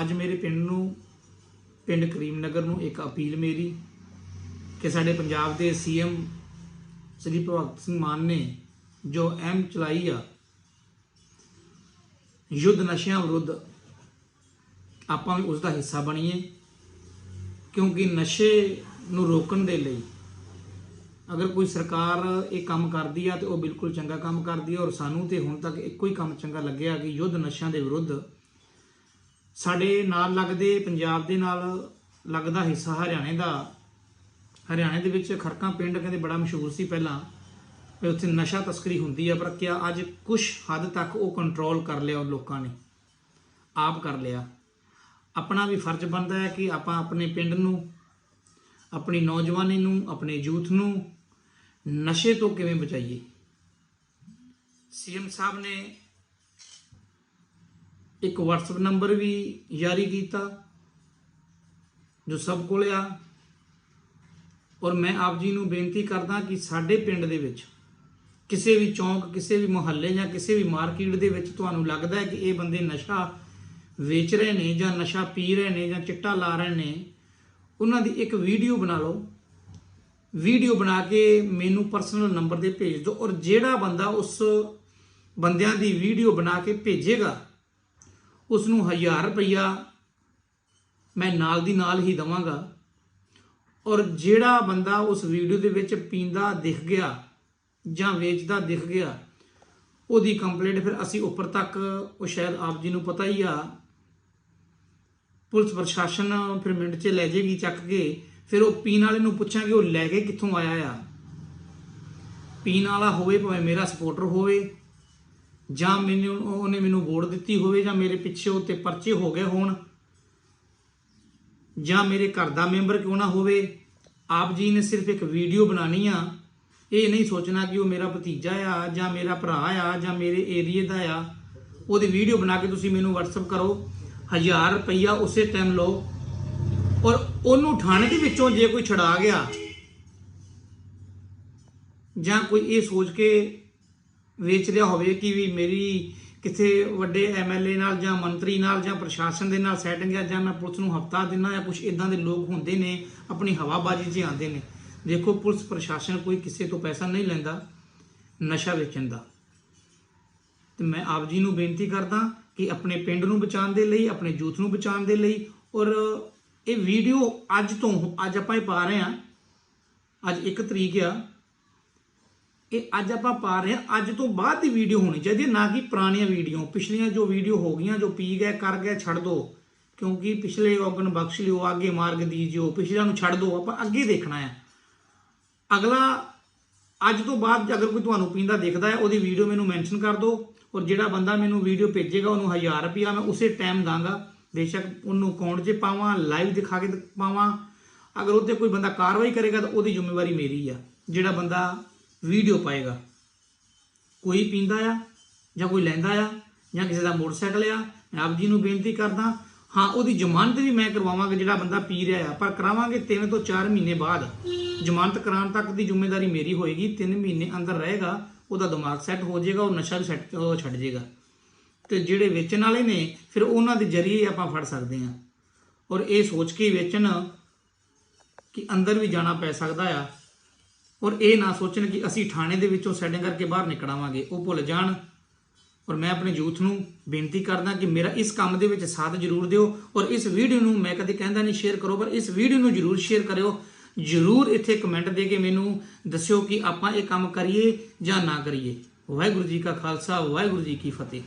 ਅੱਜ ਮੇਰੇ ਪਿੰਡ ਨੂੰ, ਪਿੰਡ ਕਰੀਮ ਨਗਰ ਨੂੰ ਇੱਕ ਅਪੀਲ ਮੇਰੀ ਕਿ ਸਾਡੇ ਪੰਜਾਬ ਦੇ ਸੀਐਮ ਸ੍ਰੀ ਭਗਵੰਤ ਸਿੰਘ ਮਾਨ ਨੇ ਜੋ ਐਮ ਚਲਾਈ ਆ, ਯੁੱਧ ਨਸ਼ਿਆਂ ਵਿਰੁੱਧ ਆਪਾਂ ਵੀ ਉਸ ਦਾ ਹਿੱਸਾ ਬਣੀਏ, ਕਿਉਂਕਿ ਨਸ਼ੇ ਨੂੰ ਰੋਕਣ ਦੇ ਲਈ ਅਗਰ ਕੋਈ ਸਰਕਾਰ ਇਹ ਕੰਮ ਕਰਦੀ ਆ ਤੇ ਉਹ ਬਿਲਕੁਲ ਚੰਗਾ ਕੰਮ ਕਰਦੀ ਆ ਔਰ ਸਾਨੂੰ ਤੇ ਹੁਣ ਤੱਕ ਇੱਕੋ ਹੀ ਕੰਮ ਚੰਗਾ ਲੱਗਿਆ ਕਿ ਯੁੱਧ ਨਸ਼ਿਆਂ ਦੇ ਵਿਰੁੱਧ ਸਾਡੇ ਨਾਲ ਲੱਗਦੇ, ਪੰਜਾਬ ਦੇ ਨਾਲ ਲੱਗਦਾ ਹਿੱਸਾ ਹਰਿਆਣੇ ਦਾ। ਹਰਿਆਣੇ ਦੇ ਵਿੱਚ ਖਰਕਾਂ ਪਿੰਡ ਕਹਿੰਦੇ ਬੜਾ ਮਸ਼ਹੂਰ ਸੀ ਪਹਿਲਾਂ। ਵੀ ਉੱਥੇ ਨਸ਼ਾ ਤਸਕਰੀ ਹੁੰਦੀ ਆ, ਪਰ ਕਿਆ ਅੱਜ ਕੁਝ ਹੱਦ ਤੱਕ ਉਹ ਕੰਟਰੋਲ ਕਰ ਲਿਆ ਉਹ ਲੋਕਾਂ ਨੇ। ਆਪ ਕਰ ਲਿਆ। ਆਪਣਾ ਵੀ ਫਰਜ਼ ਬਣਦਾ ਹੈ ਕਿ ਆਪਾਂ ਆਪਣੇ ਪਿੰਡ ਨੂੰ, ਆਪਣੀ ਨੌਜਵਾਨੀ ਨੂੰ, ਆਪਣੇ ਯੂਥ ਨੂੰ ਨਸ਼ੇ ਤੋਂ ਕਿਵੇਂ ਬਚਾਈਏ। ਸੀਐਮ ਸਾਹਿਬ ਨੇ ਇੱਕ WhatsApp ਨੰਬਰ ਵੀ ਜਾਰੀ ਕੀਤਾ, ਜੋ ਸਭ ਕੋਲ ਆ। ਔਰ ਮੈਂ ਆਪ ਜੀ ਨੂੰ ਬੇਨਤੀ ਕਰਦਾ ਕਿ ਸਾਡੇ ਪਿੰਡ ਦੇ ਵਿੱਚ ਕਿਸੇ ਵੀ ਚੌਂਕ, ਕਿਸੇ ਵੀ ਮੁਹੱਲੇ ਜਾਂ ਕਿਸੇ ਵੀ ਮਾਰਕੀਟ ਦੇ ਵਿੱਚ ਤੁਹਾਨੂੰ ਲੱਗਦਾ ਹੈ ਕਿ ਇਹ ਬੰਦੇ ਨਸ਼ਾ ਵੇਚ ਰਹੇ ਨੇ ਜਾਂ ਨਸ਼ਾ ਪੀ ਰਹੇ ਨੇ ਜਾਂ ਚਿੱਟਾ ਲਾ ਰਹੇ ਨੇ, ਉਹਨਾਂ ਦੀ ਇੱਕ ਵੀਡੀਓ ਬਣਾ ਲਓ। ਵੀਡੀਓ ਬਣਾ ਕੇ ਮੈਨੂੰ ਪਰਸਨਲ ਨੰਬਰ ਤੇ ਭੇਜ ਦਿਓ ਔਰ ਜਿਹੜਾ ਬੰਦਾ ਉਸ ਬੰਦਿਆਂ ਦੀ ਵੀਡੀਓ ਬਣਾ ਕੇ ਭੇਜੇਗਾ ਉਸ ਨੂੰ 1000 ਰੁਪਈਆ ਮੈਂ ਨਾਲ ਦੀ ਨਾਲ ਹੀ ਦਵਾਂਗਾ। ਔਰ ਜਿਹੜਾ ਬੰਦਾ ਉਸ ਵੀਡੀਓ ਦੇ ਵਿੱਚ ਪੀਂਦਾ ਦਿਖ ਗਿਆ ਜਾਂ ਵੇਚਦਾ ਦਿਖ ਗਿਆ, ਉਹਦੀ ਕੰਪਲੇਂਟ ਫਿਰ ਅਸੀਂ ਉੱਪਰ ਤੱਕ, ਉਹ ਸ਼ਾਇਦ ਆਪ ਜੀ ਨੂੰ ਪਤਾ ਹੀ ਆ। ਪੁਲਿਸ ਪ੍ਰਸ਼ਾਸਨ ਫਿਰ ਮਿੰਟ 'ਚ ਲੈ ਜਾਏਗੀ ਚੱਕ ਕੇ, ਫਿਰ ਉਹ ਪੀਣ ਵਾਲੇ ਨੂੰ ਪੁੱਛਾਂਗੇ ਉਹ ਲੈ ਕੇ ਕਿੱਥੋਂ ਆਇਆ ਆ। ਪੀਣ ਵਾਲਾ ਹੋਵੇ ਭਾਵੇਂ ਮੇਰਾ ਸਪੋਰਟਰ ਹੋਵੇ ਜਾਂ ਮੈਨੂੰ ਉਹਨੇ ਮੈਨੂੰ ਵੋਟ ਦਿੱਤੀ ਹੋਵੇ ਜਾਂ ਮੇਰੇ ਪਿੱਛੇ ਉੱਤੇ ਪਰਚੇ ਹੋ ਗਏ ਹੋਣ, ਜਾਂ ਮੇਰੇ ਘਰ ਦਾ ਮੈਂਬਰ ਕਿਉਂ ਨਾ ਹੋਵੇ, ਆਪ ਜੀ ਨੇ ਸਿਰਫ ਇੱਕ ਵੀਡੀਓ ਬਣਾਣੀ ਆ। ਇਹ ਨਹੀਂ ਸੋਚਣਾ ਕਿ ਉਹ ਮੇਰਾ ਭਤੀਜਾ ਆ ਜਾਂ ਮੇਰਾ ਭਰਾ ਆ ਜਾਂ ਮੇਰੇ ਏਰੀਏ ਦਾ ਆ। ਉਹਦੀ ਵੀਡੀਓ ਬਣਾ ਕੇ ਤੁਸੀਂ ਮੈਨੂੰ WhatsApp ਕਰੋ 1000 ਰੁਪਈਆ ਉਸੇ ਟਾਈਮ ਲਓ। ਔਰ ਉਹਨੂੰ ਥਾਣੇ ਦੇ ਵਿੱਚੋਂ ਜੇ ਕੋਈ ਛਡਾ ਗਿਆ, ਜਾਂ ਕੋਈ ਇਹ ਸੋਚ ਕੇ ਵੇਚ ਰਿਹਾ ਹੋਵੇ ਕਿ ਵੀ ਮੇਰੀ ਕਿਸੇ ਵੱਡੇ ਐਮਐਲਏ ਨਾਲ ਜਾਂ ਮੰਤਰੀ ਨਾਲ ਜਾਂ ਪ੍ਰਸ਼ਾਸਨ ਦੇ ਨਾਲ ਸੈਟਿੰਗ ਆ ਜਾਂ ਮੈਂ ਪੁਲਿਸ ਨੂੰ ਹਫਤਾ ਦਿਨਾ ਜਾਂ ਕੁਝ ਇਦਾਂ ਦੇ ਲੋਕ ਹੁੰਦੇ ਨੇ, ਆਪਣੀ ਹਵਾਬਾਜ਼ੀ 'ਚ ਆਉਂਦੇ ਨੇ। ਦੇਖੋ, ਪੁਲਿਸ ਪ੍ਰਸ਼ਾਸਨ ਕੋਈ ਕਿਸੇ ਤੋਂ ਪੈਸਾ ਨਹੀਂ ਲੈਂਦਾ ਨਸ਼ਾ ਵੇਚਣ ਦਾ। ਤੇ ਮੈਂ ਆਪ ਜੀ ਨੂੰ ਬੇਨਤੀ ਕਰਦਾ ਕਿ ਆਪਣੇ ਪਿੰਡ ਨੂੰ ਬਚਾਉਣ ਦੇ ਲਈ, ਆਪਣੇ ਯੂਥ ਨੂੰ ਬਚਾਉਣ ਦੇ ਲਈ ਔਰ ਇਹ ਵੀਡੀਓ ਅੱਜ ਤੋਂ, ਅੱਜ ਆਪਾਂ ਇਹ ਪਾ ਰਹੇ ਹਾਂ। ਅੱਜ 1 ਤਰੀਕ ਆ। ਇਹ ਅੱਜ ਆਪਾਂ ਪਾ ਰਹੇ ਹਾਂ, ਅੱਜ ਤੋਂ ਬਾਅਦ ਦੀ ਵੀਡੀਓ ਹੋਣੀ ਚਾਹੀਦੀ ਹੈ, ਨਾ ਕਿ ਪੁਰਾਣੀਆਂ ਵੀਡੀਓ ਪਿਛਲੀਆਂ ਜੋ ਵੀਡੀਓ ਹੋ ਗਈਆਂ, ਜੋ ਪੀ ਗਏ, ਕਰ ਗਏ, ਛੱਡ ਦੋ। ਕਿਉਂਕਿ ਪਿਛਲੇ ਔਗਣ ਬਖਸ਼ ਲਿਓ, ਅੱਗੇ ਮਾਰਗ ਦੀਜਿਓ, ਪਿਛਲਿਆਂ ਨੂੰ ਛੱਡ ਦੋ, ਆਪਾਂ ਅੱਗੇ ਦੇਖਣਾ ਹੈ। ਅਗਲਾ, ਅੱਜ ਤੋਂ ਬਾਅਦ ਅਗਰ ਕੋਈ ਤੁਹਾਨੂੰ ਪੀਂਦਾ ਦਿਖਦਾ ਹੈ, ਉਹਦੀ ਵੀਡੀਓ ਮੈਨੂੰ ਮੈਂਸ਼ਨ ਕਰ ਦਿਓ ਔਰ ਜਿਹੜਾ ਬੰਦਾ ਮੈਨੂੰ ਵੀਡੀਓ ਭੇਜੇਗਾ, ਉਹਨੂੰ 1000 ਰੁਪਿਆ ਮੈਂ ਉਸੇ ਟਾਈਮ ਦਾਂਗਾ। ਬੇਸ਼ੱਕ ਉਹਨੂੰ ਅਕਾਊਂਟ 'ਚ ਪਾਵਾਂ ਲਾਈਵ ਦਿਖਾ ਕੇ ਪਾਵਾਂ। ਅਗਰ ਉਹਤੇ ਕੋਈ ਬੰਦਾ ਕਾਰਵਾਈ ਕਰੇਗਾ, ਤਾਂ ਉਹਦੀ ਜ਼ਿੰਮੇਵਾਰੀ ਮੇਰੀ ਆ। ਜਿਹੜਾ ਬੰਦਾ ਵੀਡੀਓ ਪਾਏਗਾ। ਕੋਈ ਪੀਂਦਾ ਆ ਜਾਂ ਕੋਈ ਲੈਂਦਾ ਆ ਜਾਂ ਕਿਸੇ ਦਾ ਮੋਟਰਸਾਈਕਲ ਆ, ਮੈਂ ਆਪ ਜੀ ਨੂੰ ਬੇਨਤੀ ਕਰਦਾ, ਹਾਂ, ਉਹਦੀ ਜ਼ਮਾਨਤ ਵੀ ਮੈਂ ਕਰਵਾਵਾਂਗਾ, ਜਿਹੜਾ ਬੰਦਾ ਪੀ ਰਿਹਾ ਆ, ਪਰ ਕਰਾਵਾਂਗੇ 3 ਤੋਂ 4 ਮਹੀਨੇ ਬਾਅਦ। ਜ਼ਮਾਨਤ ਕਰਾਉਣ ਤੱਕ ਦੀ ਜ਼ਿੰਮੇਵਾਰੀ ਮੇਰੀ ਹੋਏਗੀ 3 ਮਹੀਨੇ ਅੰਦਰ ਰਹੇਗਾ, ਉਹਦਾ ਦਿਮਾਗ ਸੈੱਟ ਹੋ ਜਾਏਗਾ, ਉਹ ਨਸ਼ਾ ਵੀ ਸੈੱਟ ਛੱਡ ਜਾਏਗਾ। ਤੇ ਜਿਹੜੇ ਵੇਚਣ ਵਾਲੇ ਨੇ, ਫਿਰ ਉਹਨਾਂ ਦੇ ਜ਼ਰੀਏ ਆਪਾਂ ਫੜ ਸਕਦੇ ਹਾਂ। ਔਰ ਇਹ ਸੋਚ ਕੇ ਵੇਚਣ ਕਿ ਅੰਦਰ ਵੀ ਜਾਣਾ ਪੈ ਸਕਦਾ ਆ। ਔਰ ਇਹ ਨਾ ਸੋਚਣ ਕਿ ਅਸੀਂ ਥਾਣੇ ਦੇ ਵਿੱਚੋਂ ਸੈਟਿੰਗ ਕਰਕੇ ਬਾਹਰ ਨਿਕਲਾਵਾਂਗੇ। ਉਹ ਭੁੱਲ ਜਾਣ। ਔਰ ਮੈਂ ਆਪਣੇ ਯੂਥ ਨੂੰ ਬੇਨਤੀ ਕਰਦਾ ਕਿ ਮੇਰਾ ਇਸ ਕੰਮ ਦੇ ਵਿੱਚ ਸਾਥ ਜ਼ਰੂਰ ਦਿਓ ਔਰ ਇਸ ਵੀਡੀਓ ਨੂੰ ਮੈਂ ਕਦੇ ਕਹਿੰਦਾ ਨਹੀਂ ਸ਼ੇਅਰ ਕਰੋ, ਪਰ ਇਸ ਵੀਡੀਓ ਨੂੰ ਜ਼ਰੂਰ ਸ਼ੇਅਰ ਕਰਿਓ। ਜ਼ਰੂਰ ਇੱਥੇ ਕਮੈਂਟ ਦੇ ਕੇ ਮੈਨੂੰ ਦੱਸਿਓ ਕਿ ਆਪਾਂ ਇਹ ਕੰਮ ਕਰੀਏ ਜਾਂ ਨਾ ਕਰੀਏ। ਵਾਹਿਗੁਰੂ ਜੀ ਕਾ ਖਾਲਸਾ, ਵਾਹਿਗੁਰੂ ਜੀ ਕੀ ਫਤਿਹ।